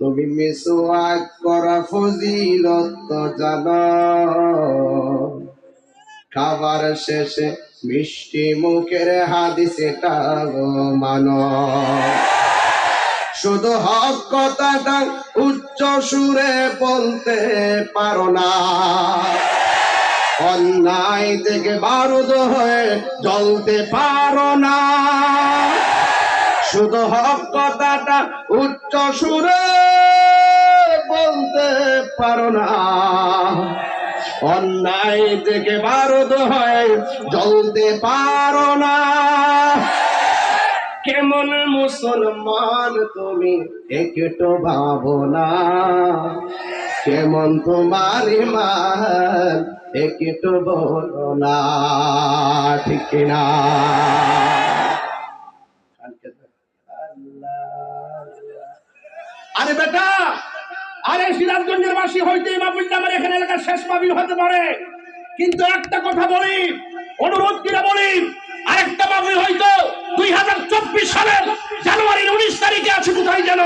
তুমি মিসওয়াক করা ফজিলত জানো। খাবার শেষে মিষ্টি মুখের হাদিস এটা মানো। শুধু হক কথাটা উচ্চ সুরে বলতে পারো না। অন্যায় থেকে বারুদ হয়ে জ্বলতে পারো না। শুধু হক কথাটা উচ্চ সুরে পারো না। অন্যায় থেকে বারুদ হয়ে জ্বলতে পারো না। কেমন মুসলমান তুমি, একটু ভাবো না। কেমন তোমার ইমান, একটু বলো না। ঠিক না? আরে বেটা! আরে সিরাজগঞ্জের বাসী হইতেই মাহফিলটা আমার এখানে এলাকার শেষ মাহফিল হতে পারে। কিন্তু একটা কথা বলি, অনুরোধ করে বলি, আরেকটা মাহফিল হয়তো দুই হাজার চব্বিশ সালের জানুয়ারির উনিশ তারিখে আছে কোথায় যেন।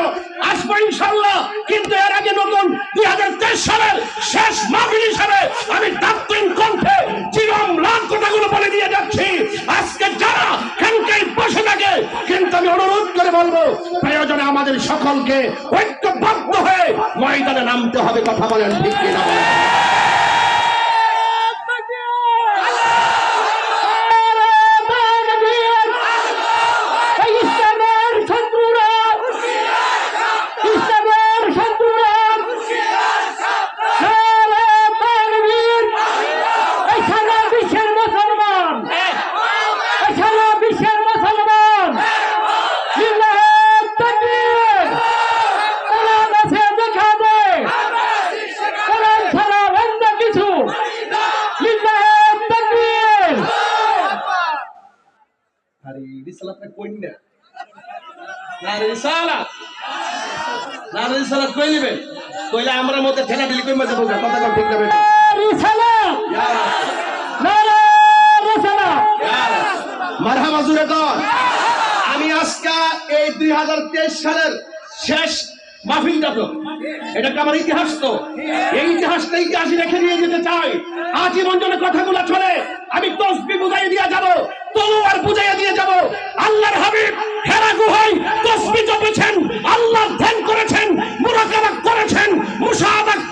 আসব ইনশাল্লাহ কিন্তু এর আগে নতুন দুই হাজার তেইশ সালের শেষ মাহফিল হিসাবে আমি দাপ্তরিক কণ্ঠে চিরম লাভ কথাগুলো বলে দিয়ে যাচ্ছি। আজকে যারা খেনকাই বসে থাকে, কিন্তু আমি অনুরোধ করে বলব, প্রয়োজনে আমাদের সকলকে ঐক্যবদ্ধ হয়ে ময়দানে নামতে হবে কথা বলেন ঠিক কিনা বলেন? ইসলামের শত্রুরা ইসলামের শত্রুরা সারা তাকবীর এই সারা বিশ্বের মুসলমান এই সারা বিশ্বের মুসলমান লিল্লাহে তাকবীর কোরআন আছে দেখা দে কোরআন ছাড়া অন্য কিছু লিল্লাহে তাকবীর আরে রিসালাত না কই না না রিসালাত না রিসালাত কই নেবেন? কইলে আমরা মধ্যে ঠেলা ঠেলি কই মজা বলবে কথা কম ঠিক না বেটা। রিসালাত। নারে রিসালাত। মারহাবা জুড়ে কর। আমি আজকে এই দুই হাজার তেইশ সালের শেষ মাহফিলটা তো এটা আমার ইতিহাস তো? এই ইতিহাসটা ইতিহাসই রেখে দিয়ে যেতে চাই। আজীবন জন্য কথাগুলো চলে। আমি তসবি বুঝাই দিয়ে যাব। তলোয়ার বুঝাইয়া দিয়ে যাব। আল্লাহর হাবিব হেরা তসবি জপেছেন, আল্লাহ ধ্যান করেছেন মুরাকাবা করেছেন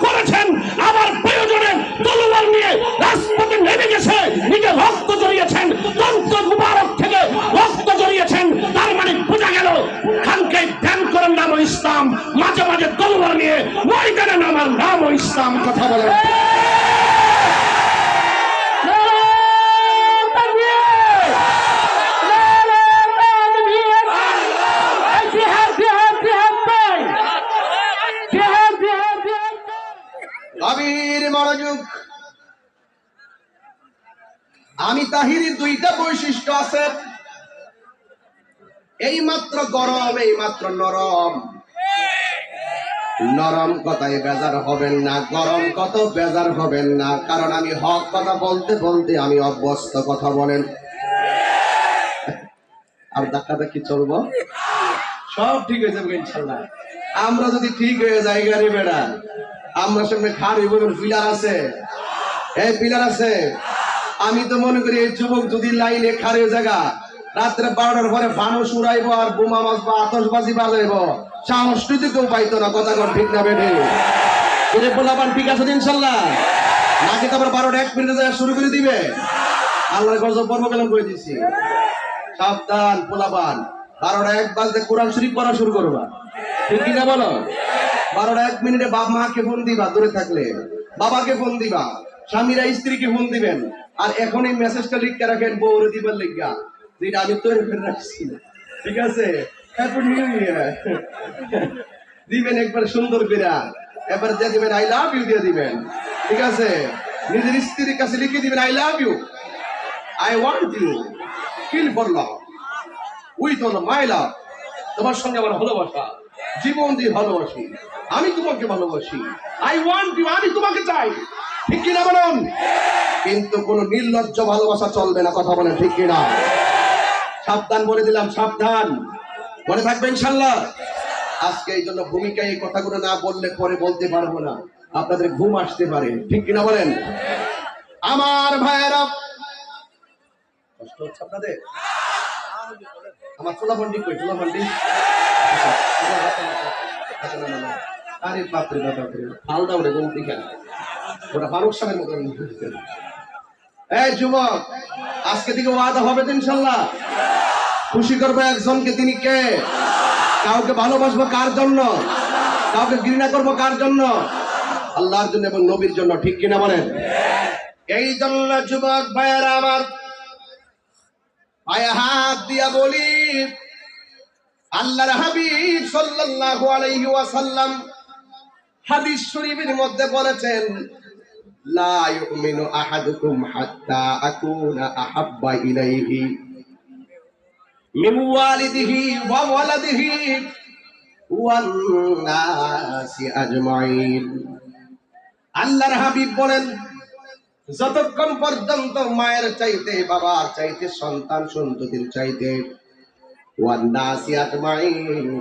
করেছেন। আবার প্রয়োজনে তলোয়ার নিয়ে রাজপথে নেমে গেছে, নিজে রক্ত জড়িয়েছেন দন্ত মুবারক থেকে রক্ত জড়িয়েছেন, তার মানে বোঝা গেল, খানকে ধ্যান করার নাম ইসলাম, মাঝে মাঝে তলোয়ার নিয়ে ময়দানে নামার নাম ইসলাম, কথা বলেন। এই মাত্র গরম এই মাত্র নরম। নরম কথায় বেজার হবেন না, গরম কত বেজার হবেন না। কারণ আমি হক কথা বলতে বলতে আমি অভ্যস্ত কথা বলেন। আর ধাক্কা ধাক্কি চলবো? সব ঠিক হয়ে যাবে ইনশাল্লাহ। আমরা যদি ঠিক হয়ে যাই, গাড়ি বেড়া, আমরা সামনে খাড়ি বলুন পিলার আছে। এই পিলার আছে। আমি তো মনে করি এই যুবক যদি লাইনে খারে জায়গা রাত্রে বারোটার পরে ফানুস উড়াইবো আর বোমা মাছ বা আতসবাজি বাজাইব কেউ পাইতো না, কথা কর, ঠিক না বেঠে। এটা বলাবান ঠিক আছে ইনশাল্লাহ। নাকি তো আবার বারোটা এক মিনিটে যায় শুরু করে দিবে? আল্লাহর গজব পর্ব কেলাম করে দিচ্ছি সাবধান পোলাপান বারোটা এক বাজতে কোরআন শরীফ পড়া শুরু করবা। ঠিক কিনা বলো? বারোটা এক মিনিটে বাপ মাকে ফোন দিবা, দূরে থাকলে। বাবাকে ফোন দিবা। স্বামীরা স্ত্রীকে ফোন দিবেন। আর এখন এই মেসেজটা লিখে রাখেন, বউরে দিবার লিখা যেটা আমি তৈরি করে রাখছি ঠিক আছে? হ্যাপি নিউ দিবেন একবার সুন্দর করে। এবার দিয়ে দিবেন আই লাভ ইউ দিয়ে দিবেন। ঠিক আছে? নিজের স্ত্রীর কাছে লিখে দিবেন I love you I want you kill for love with on my love তোমার সঙ্গে আমার ভালোবাসা। জীবন দিয়ে ভালোবাসি। আমি তোমাকে ভালোবাসি। আই ওয়ান্ট ইউ আমি তোমাকে চাই। ঠিক কিনা বলুন? কিন্তু কোন নির্লজ্জ ভালোবাসা চলবে না, কথা বলেন ঠিক কিনা? সাবধান বলে দিলাম, সাবধান। মনে থাকবে ইনশাল্লাহ? আজকে এই জন্য ভূমিকায় এই কথাগুলো না বললে পরে বলতে পারব না। আপনাদের ঘুম আসতে পারে। ঠিক কিনা বলেন? আমার ভাইয়েরা কষ্ট হচ্ছে আপনাদের? আমার চোলা কই? চোলা আরে বাপরে বাপ বাপরে। থেকে ওরা ফারুক সাহেবের মতো এই যুবক, আজকে থেকে ওয়াদা হবে তো ইনশাল্লাহ। খুশি করব একজনকে তিনি কে? কাউকে ভালোবাসবো কার জন্য? কাউকে ঘৃণা করব কার জন্য? আল্লাহর জন্য এবং নবীর জন্য, ঠিক কিনা বলেন? এই জন্য যুবক ভাইয়েরা আমার পায়ে হাত দিয়া বলি, আল্লাহর হাবিব সাল্লাল্লাহু আলাইহি ওয়াসাল্লাম হাদিস শরীফের মধ্যে বলেছেন, লা ইউমিনু আহাদুকুম হাত্তা আকুনা আহাব্বা ইলাইহি। আল্লাহর হাবিব বলেন, যতক্ষণ পর্যন্ত মায়ের চাইতে, বাবার চাইতে, সন্তান সন্ততির চাইতে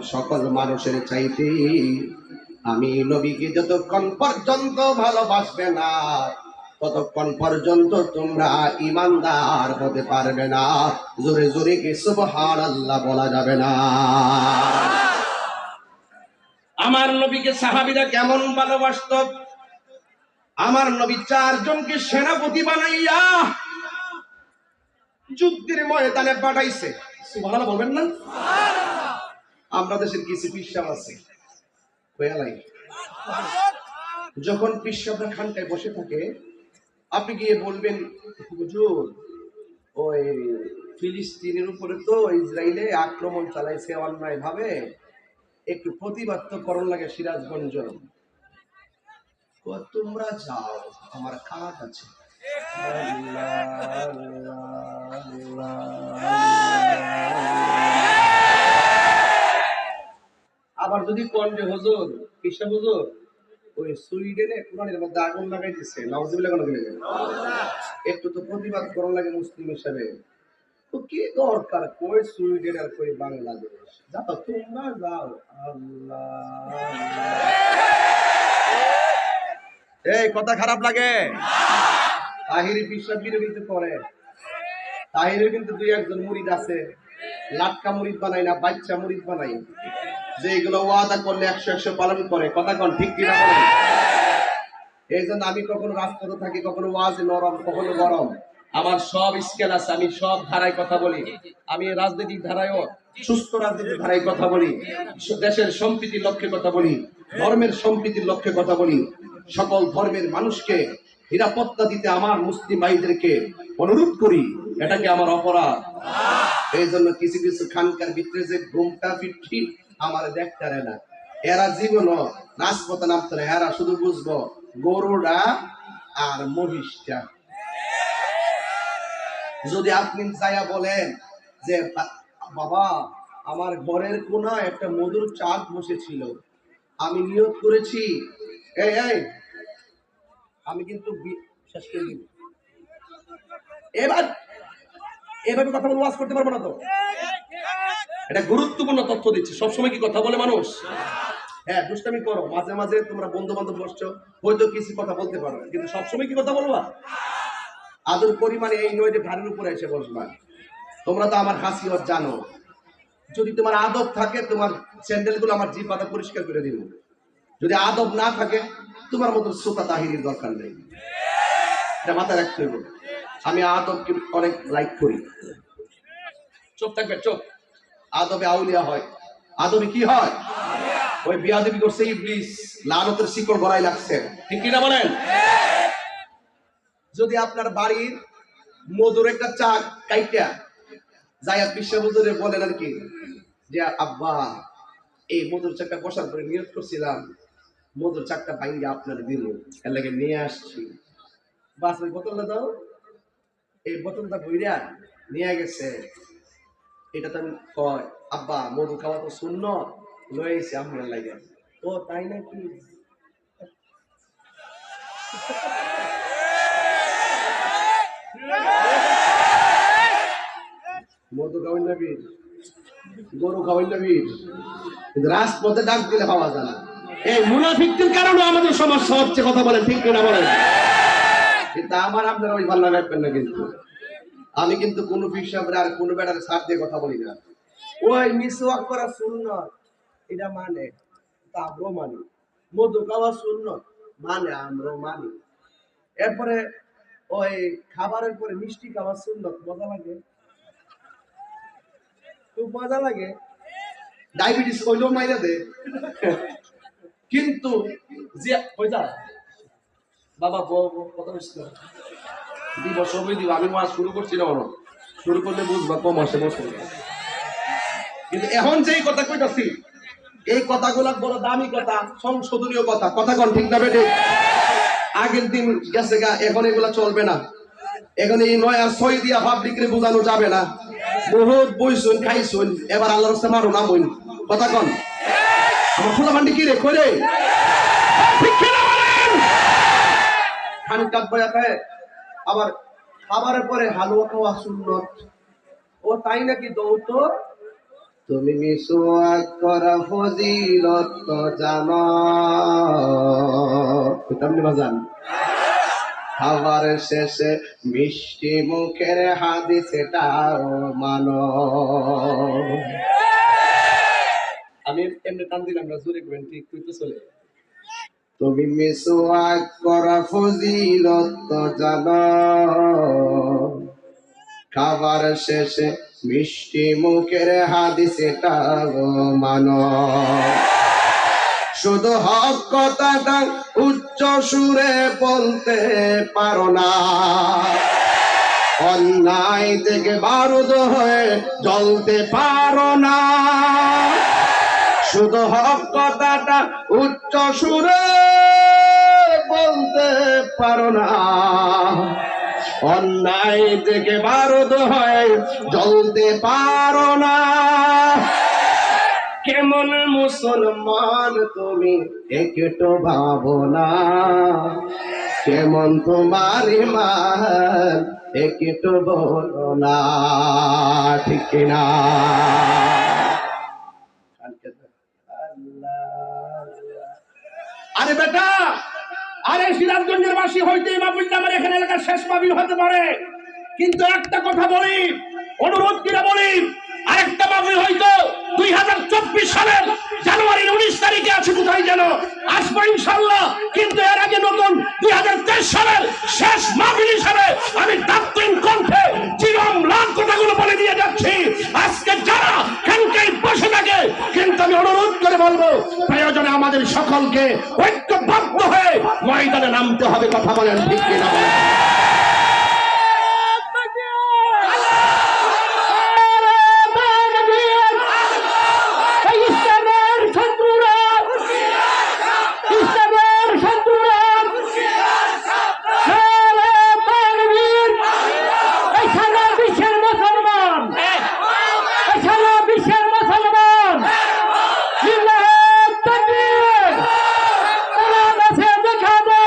সকল মানুষের চাইতে, আমি নবীকে যতক্ষণ পর্যন্ত ভালোবাসবে না ততক্ষণ পর্যন্ত তোমরা ইমানদার হতে পারবে না? জোরে জোরে কি সুবহান আল্লাহ বলা যাবে না? আমার নবীকে সাহাবিরা কেমন ভালোবাসত? আমার নবী চারজনকে সেনাপতি বানাইয়া যুদ্ধের ময়দানে পাঠাইছে। সুবহানাল্লাহ বলবেন না? আমরা দেশের কিছু পিসাব আছে। যখন পিসাবরা খানটায় বসে থাকে আপনি গিয়ে বলবেন, হুজুর, ওই ফিলিস্তিনের উপরে তো ইসরায়েলে আক্রমণ চালাইছে অন্যায় ভাবে একটু প্রতিবাদ তো করণ লাগে সিরাজগঞ্জ। তোমরা যাও, আমার কাজ আছে। আবার যদি কন্ডে হুজুর, কিসে হুজুর? ওই সুইডেনে কোরআনের মধ্যে আগুন লাগাই কেন দিলে একটু তো প্রতিবাদ করা লাগে মুসলিম হিসাবে। তো কি দরকার কই সুইডেন আর কই বাংলাদেশ? যাও তোমরা যাও আল্লাহ। এই কথা খারাপ লাগে। তাহিরি বিশ্বাস কিন্তু করে তাহিরের কিন্তু দুই একজন মুরিদ আছে। লাটকা মুরিদ বানাই না বাচ্চা মুরিদ বানাই যে এগুলো ওয়াদা করলে একশো একশো পালন করে, কথা কন, ঠিক কিনা বলেন? এই জন্য আমি কখনো রাজপথে থাকি, কখনো ওয়াজ নরম, কখনো গরম। আমার সব স্কেল আছে, আমি সব ধারায় কথা বলি। আমি রাজনৈতিক ধারায়ও, সুস্থ রাজনৈতিক ধারায় কথা বলি। দেশের সম্প্রীতির লক্ষ্যে কথা বলি, ধর্মের সম্প্রীতির লক্ষ্যে কথা বলি। সকল ধর্মের মানুষকে নিরাপত্তা দিতে আমার মুসলিম ভাইদেরকে অনুরোধ করি, এটাকে আমার অপরাধ। এই জন্য কিছু কিছু খানকার ভিতরে যে ঘুমটা ফিটকি আমার দেখতে পারে না। এরা জীবন রাজপথে নামতে না। এরা শুধু বুঝব গরুটা আর মহিষটা। যদি আপনি যাইয়া বলেন যে বাবা, আমার ঘরের কোনায় একটা মধুর চাঁদ বসেছিল। আমি নিয়োগ করেছি। আমি কিন্তু শেষ এবার, এভাবে কথা বলে ওয়াজ করতে পারব না তো? এটা গুরুত্বপূর্ণ তথ্য দিচ্ছি। সবসময় কি কথা বলে মানুষ? হ্যাঁ দুষ্টামি করো। মাঝে মাঝে তোমরা বন্ধু বান্ধব বসছো, হয়তো কিছু কথা বলতে পারো কিন্তু সবসময় কি কথা বলবা? আদর পরিমাণে এই নয় যে ঘাড়ের উপরে এসে বসবা। তোমরা তো আমার হাসি হাসিয়ত জানো। যদি তোমার আদব থাকে, তোমার স্যান্ডেলগুলো আমার জিভ পাতা পরিষ্কার করে দিব। যদি আদব না থাকে, তোমার মতো শ্রোতা তাহিরির দরকার নেই। এটা মাথায় রাখতে হবে আমি আদবকে অনেক লাইক করি। চোখ থাকবে, চোখ। আদবে আউলিয়া হয়। আদবে কি হয়? ওই বিয়াদবি করছে ইবলিস। লানতের শিকড় গড়াই লাগছে। ঠিক কিনা বলেন? যদি আপনার বাড়ির মধুর একটা চা কাইটা জায়াত বিশ্ববুজুরে বলেন আর কি, যে আব্বা, এই মধুর চাকটা বসার পরে নিয়োগ করছিলাম, মধুর চাকটা ভাঙ্গে আপনার দিল এর লাগে নিয়ে আসছি। বাস, ওই বোতলটা দাও। এই বোতলটা বইরা নিয়ে গেছে। এটা তো আমি কয়, আব্বা, মধু খাওয়া তো শূন্য লয়েছি আপনার লাগে ও, তাই নাকি? মধু খাওয়াই নাকি গরু খাওয়াইলে বিষ কিন্তু রাজপথে ডাক দিলে পাওয়া যায় না। এই মুনাফিকদের কারণে আমাদের সমস্যা হচ্ছে কথা বলেন ঠিক কিনা বলেন? কিন্তু আমার আপনারা ওই ভালো রাখবেন না কিন্তু। আমি কিন্তু কোনো ফিক্সাবের আর কোনো বেটার সাথ দিয়ে কথা বলি না। ওই মিসওয়াক করা শূন্য এটা মানে তা আমরাও মানি। মধু খাওয়া শূন্য মানে আমরাও মানি। এরপরে ওই খাবারের পরে মিষ্টি খাওয়া শূন্য মজা লাগে? খুব মজা লাগে। ডায়াবেটিস হইলেও মাইরা দে। কিন্তু যে ওই যা। বাবা, বউ কথা না। দিব সবই দিব আমি মাস শুরু করছি না ওনো শুরু করলে বুঝবা কম আসে বসে কিন্তু এখন যেই কথা কইতাছি, এই কথাগুলা বড় দামি কথা, সংশোধনীয় কথা। কথা কোন ঠিক না বেটে আগের দিন গেছে গা, এখন এগুলা চলবে না। এখন এই নয় আর ছয় দিয়া পাবলিকরে বোঝানো যাবে না। বহুত বইছুন খাইছুন এবার আল্লাহর রাস্তা মারো না মইন। কথা কন? আমার খোলা ভান্ডি কি রে করে খান কাপ বয়া খায়। আবার খাবারের পরে হালুয়া খাওয়া সুন্নত। ও তাই নাকি দৌত? তুমি মিসওয়াক করা ফজিলত তো জানো। বাজান। খাবার শেষে মিষ্টি মুখের হাদিস এটাও মানো। আমি এমনি টান দিলাম না জোরে করবেন ঠিক তুই তো চলে তুমি মিসওয়াক করা ফজিলত জানো। খাবার শেষে মিষ্টি মুখের হাদিস এটা মানো। শুধু হক কথাটা উচ্চ সুরে বলতে পারো না। অন্যায় থেকে বারুদ হয়ে জ্বলতে পারো না। শুধু হক কথাটা উচ্চ সুরে পারো না। অন্যায় থেকে বারুদ হয়, জ্বলতে পারো না। কেমন মুসলমান তুমি, একটু ভাবো না। কেমন তোমার ইমান, একটু বলো না। ঠিক কিনা আরে বেটা! আরে সিরাজগঞ্জের বাসী হইতে এই আমার এখানে এলাকার শেষ মাহফিল হতে পারে। কিন্তু একটা কথা বলি, অনুরোধ করে বলি, আরেকটা মাহফিল হয়তো দুই হাজার চব্বিশ সালের জানুয়ারির উনিশ তারিখে আছে কোথায় যেন। আসব ইনশাল্লাহ কিন্তু এর আগে নতুন দুই হাজার তেইশ সালের শেষ মাহফিল হিসাবে আমি দাপ্তরিক কণ্ঠে চিরম লাভ কথাগুলো বলে দিয়ে যাচ্ছি। আজকে যারা খেনকেই বসে থাকে, কিন্তু আমি অনুরোধ করে বলব, প্রয়োজনে আমাদের সকলকে হয়ে ময়দানে নামতে হবে কথা বলেন ঠিক কিনা বলেন? ইসলামের শত্রুরা ইসলামের শত্রুরা নারে তাকবীর! এই সারা বিশ্বের মুসলমান এই সারা বিশ্বের মুসলমান লিল্লাহে তাকবীর! কোরআন আছে দেখা দে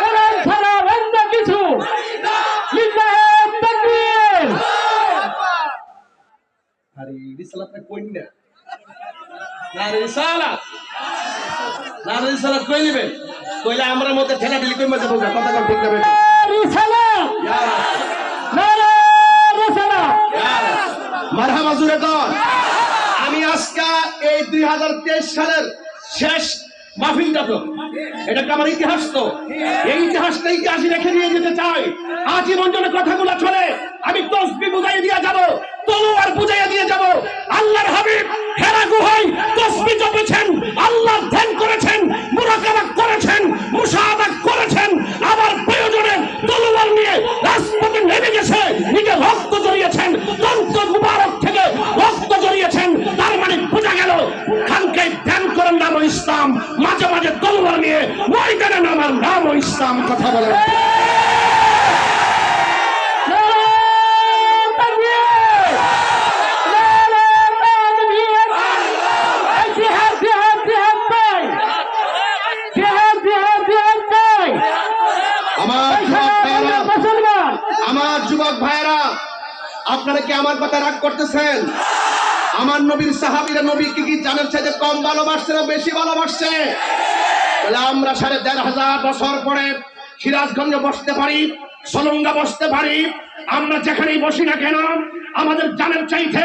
কোরআন ছাড়া অন্য কিছু লিল্লাহে তাকবীর! আরে রিসালাত না কই না না রিসালাত কই নেবেন? কইলে আমরা মধ্যে ঠেলা ঠেলি কই মাঝে বলবে কথা কন ঠিক না বেটে রিসালাত নারে রিসালাত মারহাবা জুড়ে কর। আমি আজকে এই দুই হাজার তেইশ সালের শেষ মাহফিলটা তো এটা আমার ইতিহাস তো? এই ইতিহাসটা ইতিহাসই রেখে নিয়ে যেতে চাই। আজীবন যেন কথাগুলো চলে। আমি তসবি বুঝাই দিয়ে যাব, তলোয়ার বুঝাইয়া দিয়ে যাব। আল্লাহর হাবিব হেরা গুহাই তসবি জপেছেন, আল্লাহ ধ্যান করেছেন মুরাকাবা করেছেন মুশাহাদা করেছেন নবীর সাহাবিরা নবীকে কি জানার চাইতে কম ভালোবাসছে না বেশি ভালোবাসছে? বলে, আমরা সাড়ে দেড় হাজার বছর পরে সিরাজগঞ্জে বসতে পারি, সলঙ্গা বসতে পারি। আমরা যেখানেই বসি না কেন, আমাদের জানের চাইতে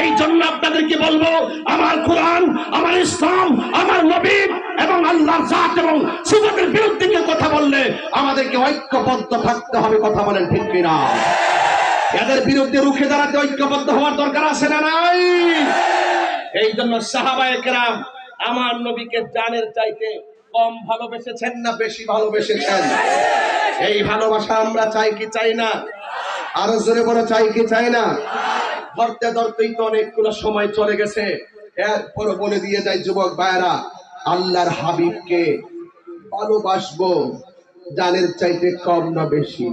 এই জন্য আপনাদেরকে বলব, আমার কোরআন, আমার ইসলাম, আমার নবী এবং আল্লাহর জাত এবং সিফাতের বিরুদ্ধে কেউ কথা বললে আমাদেরকে ঐক্যবদ্ধ থাকতে হবে, কথা বলেন ঠিক কিনা? এদের বিরুদ্ধে রুখে দাঁড়াতে ঐক্যবদ্ধ হওয়ার দরকার আছে না নাই? এই জন্য সাহাবায়ে কেরাম আমার নবীকে জানের চাইতে কম ভালোবেসেছেন না বেশি ভালোবেসেছেন? এই ভালোবাসা আমরা চাই কি চাই না? আরও জোরে বড় চাই কি চাই না? ধরতে ধরতেই তো অনেকগুলো সময় চলে গেছে। এরপর বলে দিয়ে যায় যুবক ভাইরা আল্লাহর হাবিবকে ভালোবাসবো, জানের চাইতে কম না বেশি।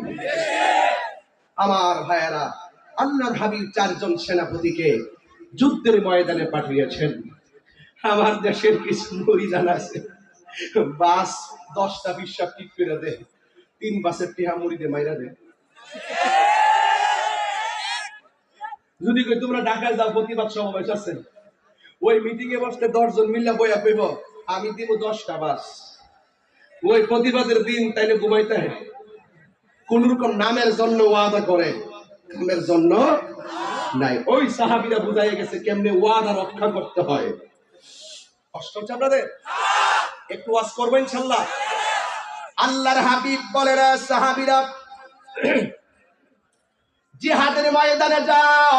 আমার ভাইয়েরা, আল্লাহর হাবিব চারজন সেনাপতিকে যুদ্ধের ময়দানে পাঠিয়েছেন। আমার দেশের কিছু মহিলান আছে। বাস, দশটা বিশটা ঠিক করে দে তিন বাসের টিহা মুড়ি দে মাইরা দে যদি কই তোমরা ঢাকায় যাও, প্রতিবাদ সমাবেশ আছে। ওই মিটিং এ বসতে দশজন মিল্লা বইয়া পেব আমি দিব দশটা বাস। ওই প্রতিবাদের দিন তাইলে ঘুমাইতে কোন রকম নামের জন্য ওয়াদা করে। কামের জন্য নাই। ওই সাহাবিরা বুঝাই গেছে কেমনে ওয়াদা রক্ষা করতে হয়। কষ্ট হচ্ছে আপনাদের? একটু ওয়াজ করবেন ইনশাল্লাহ। আল্লাহর হাবিব বলে সাহাবিরা। জিহাদের ময়দানে যাও।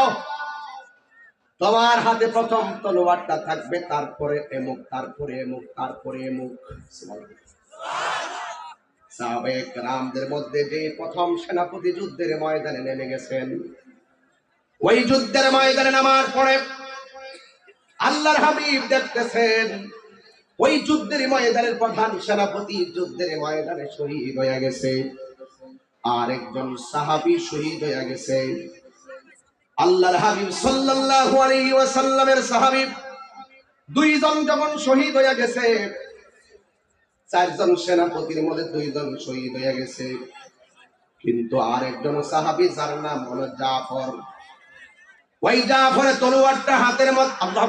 তোমার হাতে প্রথম তলোয়ারটা থাকবে, তারপরে এমুক তারপরে এমুক তারপরে এমুক সাবেক রামদের মধ্যে যে প্রথম সেনাপতি যুদ্ধের ময়দানে নেমে গেছেন, ওই যুদ্ধের ময়দানে নামার পরে আল্লাহর হাবিব দেখতেছেন, ওই যুদ্ধের ময়দানের প্রধান সেনাপতি যুদ্ধের ময়দানে শহীদ হয়ে গেছে। আর একজন সাহাবী শহীদ হয়ে গেছে। আল্লাহর হাবিব সাল্লাল্লাহু আলাইহি ওয়াসাল্লামের সাহাবী দুইজন যখন শহীদ হয়ে গেছে, চারজন সেনাপতির মধ্যে দুইজন শহীদ হয়ে গেছে। কিন্তু আর একজন সাহাবী যার নাম হলো জাফর। ওই জাফরের তলোয়ারটা হাতের মধ্যে আল্লাহ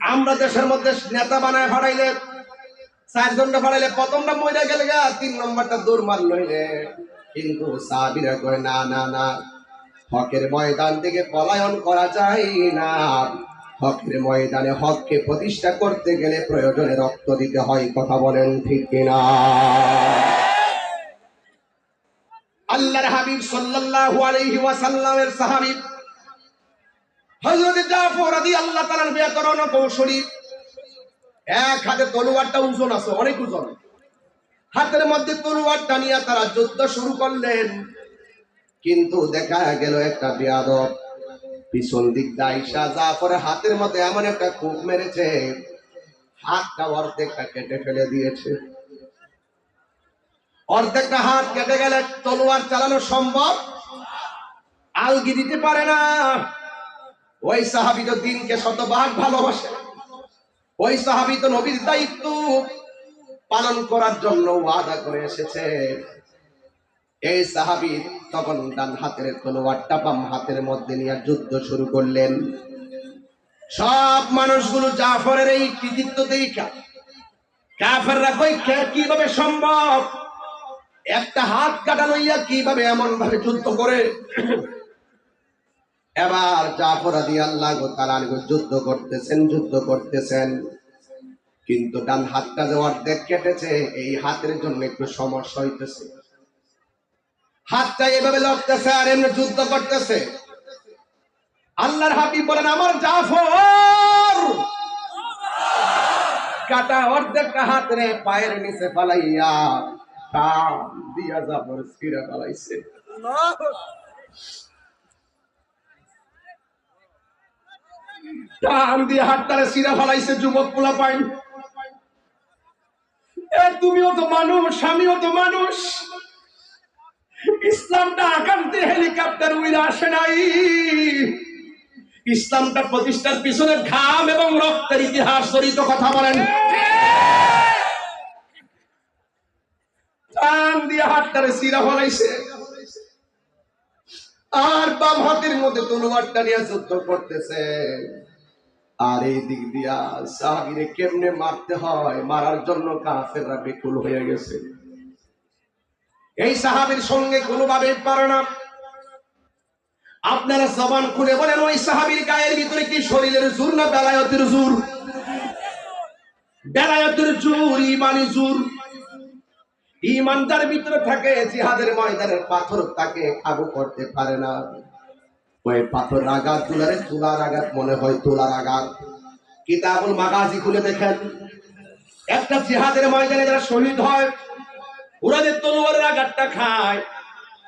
আমরা দেশের মধ্যে নেতা বানায় হারাইলে চারজনটা ফাড়াইলে প্রথমটা মরে গেলে গা, তিন নম্বরটা দৌড় মার লইলে কিন্তু সাহাবিরা কয়, না না না, হকের ময়দান থেকে পলায়ন করা যায় না। হকের ময়দানে হককে প্রতিষ্ঠা করতে গেলে প্রয়োজনে রক্ত দিতে হয়, কথা বলেন ঠিক কিনা আল্লাহর হাবিব সাল্লাল্লাহু আলাইহি ওয়াসাল্লামের সাহাবী হযরত জাফর রাদিয়াল্লাহু তাআলার ব্যাকরণ কৌশলী এক হাতে তলোয়ারটা ওজন আছে, অনেক ওজন হাতের মধ্যে তলোয়ারটা নিয়ে তারা যুদ্ধ শুরু করলেন। কিন্তু দেখা গেল একটা বিয়াদব, পিছন দিক দাইসা জাফর হাতের মধ্যে এমন একটা কূপ মেরেছে, হাতটা অর্ধেকটা কেটে ফেলে দিয়েছে। অর্ধেকটা হাত কেটে গেলে তলোয়ার চালানো সম্ভব? আলগি দিতে পারে না। ওই সাহাবি তো দিনকে শতভাগ ভালোবাসে। ওই সাহাবি তো নবীর দায়িত্ব পালন করার জন্য ওয়াদা করে এসেছে। এই সাহাবি তখন ডান হাতের তলোয়ারটা বাম হাতের মধ্যে নিয়ে যুদ্ধ শুরু করলেন। সব মানুষগুলো জাফরের এই কৃতিত্ব দেখা। কাফেররা কই কীভাবে সম্ভব? একটা হাত কাটা লইয়া কীভাবে এমন ভাবে যুদ্ধ করে? এবার জাফর আদি আল্লাহ তালান যুদ্ধ করতেছেন যুদ্ধ করতেছেন। কিন্তু ডান হাতটা যে অর্ধেক কেটেছে, এই হাতের জন্য একটু সমস্যা হইতেছে। হাতটা এভাবে লড়তেছে আর এমনি যুদ্ধ করতেছে। আল্লাহর হাবিব বলেন, আমার জাফর! কাটা অর্ধেকটা হাত রে পায়ের নিচে ফালাইয়া দিয়া জাফর ছিঁড়ে ফালাইছে। টান দিয়ে হাতটারে ছিঁড়ে ফালাইছে যুবক পোলা পাইন। তুমিও তো মানুষ, আমিও তো মানুষ। ইসলামটা আকান্তে হেলিকপ্টার আসে নাই। ইসলামটা প্রতিষ্ঠার পিছনে ঘাম এবং রক্তের ইতিহাস জড়িত কথা বলেন। টান দিয়ে হাতটারে সিরা হলাইছে আর বাম হাতের মধ্যে তলোয়ারটা নিয়ে যুদ্ধ করতেছে। আর এই দিক দিয়া সাহাবিরে কেমনে মারতে হয়? মারার জন্য কাফেররা বেকুল হয়ে গেছে। এই সাহাবির সঙ্গে কোনোভাবে পারে না। আপনারা জবান খুলে বলেন, ওই সাহাবির গায়ের ভিতরে কি শরীরের জোর না বেলায়তের জোর? বেলায়তের জোর, ইমানি জোর। ইমানদার ভিতরে থাকে, জিহাদের ময়দানের পাথর তাকে কাবু করতে পারে না। ওই পাথর আঘাত তুলারে তুলার আঘাত মনে হয় তুলার আঘাত। কিতাবুল মাগাজি খুলে দেখেন। একটা জিহাদের ময়দানে যারা শহীদ হয়, ওরা যে তলোয়ারের আঘাতটা খায়।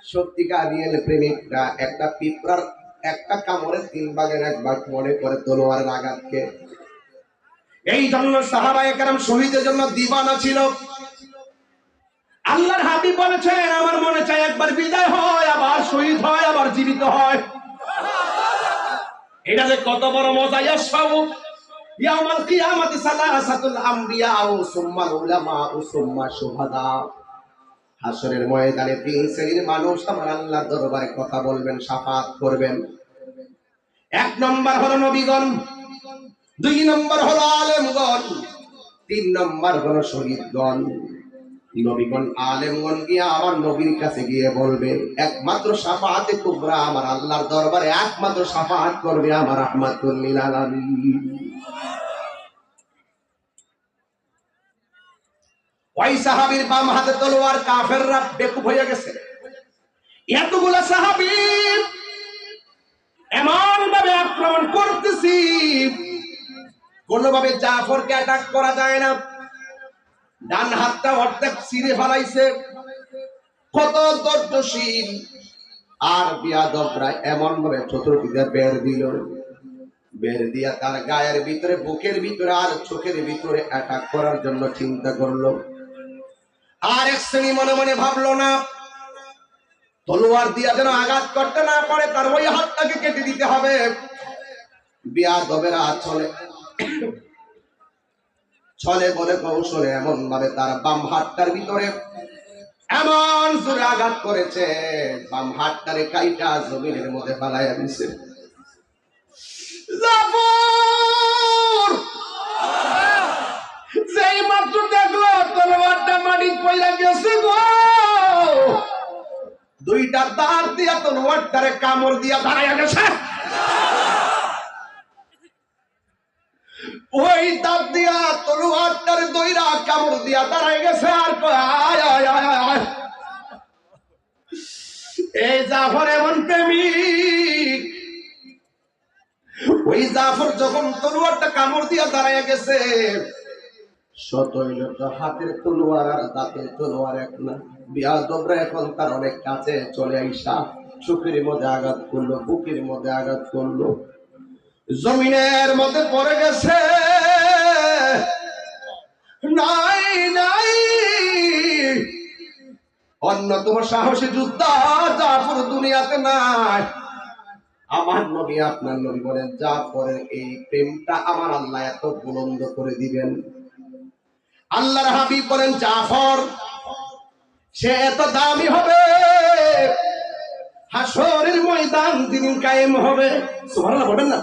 সত্যিকার রিয়েল প্রেমিকরা একটা পিঁপড়ার একটা কামড়ে তিন ভাগের এক ভাগ মনে করে তলোয়ারের আঘাতকে। এই জন্য সাহাবায়ে কেরাম শহীদের জন্য দিবানা ছিল। আল্লাহর হাবিব বলেছেন, আমার মনে চায় একবার বিদায় হয়, আবার শহীদ হয়, আবার জীবিত হয়। এটা যে কত বড় মজা ইয়াসফাউ ইয়াউমাল সালাসাতুল আমবিয়া ও সুম্মা উলামা ও সুম্মা শুহাদা। হাসরের ময়দানে তিন শ্রেণির মানুষ আমার দরবারে কথা বলবেন, সাফাত করবেন। এক নম্বর হলো নবীগণ, দুই নম্বর হলো আলেমগণ, তিন নম্বর হলো শহীদগণ। নবীগণ আলেমগণ আমার নবীর কাছে গিয়ে বলবে, একমাত্র সাফাতে কুবরা আমার আল্লাহর দরবারে, একমাত্র করবে আমার ওই সাহাবীর বাম হাতে তলোয়ার কাফেররা বেকুব হয়ে গেছে। এতগুলা সাহাবী এমন ভাবে আক্রমণ করতেছি, কোনোভাবে জাফরকে অ্যাটাক করা যায় না। ডান হাতটা অর্ধেক ছিঁড়ে ফেলাইছে। কত দর্দশীল আর বিয়াদবরা এমন ভাবে চতুর্দিকে বের দিল বের দিয়া তার গায়ের ভিতরে, বুকের ভিতরে আর চোখের ভিতরে অ্যাটাক করার জন্য চিন্তা করল। আর এক শ্রেণি মনে মনে ভাবলো না, তলোয়ার দিয়া যেন আঘাত করতে না পারে, তার ওই হাতটাকে কেটে দিতে হবে। বিয়াদবেরা চলে। ছলে বলে কৌশলে এমন ভাবে তার বাম হাতটার ভিতরে এমন জোরে আঘাত করেছে, বাম হাতটারে কাইটা জমিনের মধ্যে ফালাইয়া দিছে! যেই মাত্র দেখল, তলোয়ারটা মাটি পয়লা গেছে গো। দুইটা দাঁত দিয়া তলোয়ারটারে কামড় দিয়া দাঁড়াইয়া গেছে। ওই দাঁত দিয়া তলোয়ারটার দইরা কামড় দিয়া দাঁড়াই গেছে আর আয় আয় এই জাফর এমন প্রেমিক। ওই জাফর যখন তলোয়ারটা কামড় দিয়া দাঁড়াইয়া গেছে হাতের তলোয়ার আর দাঁতের তলোয়ার এক না। বিয়া দবরা এখন তার অনেক কাছে চলে আইসা। চোখের মধ্যে আঘাত করল, বুকের মধ্যে আঘাত করল। জমিনের মধ্যে পড়ে গেছে। নাই নাই। অন্যতম সাহসী যোদ্ধা জাফর দুনিয়াতে নাই। আমার নবী, আপনার নবী বলেন, জাফরের এই প্রেমটা আমার আল্লাহ এত বুলন্দ করে দিবেন। আল্লাহর হাবিব বলেন, জাফর, সে এত দামি হবে। হাসরের ময়দান দিন কায়েম হবে। সুবহানাল্লাহ বলেন না?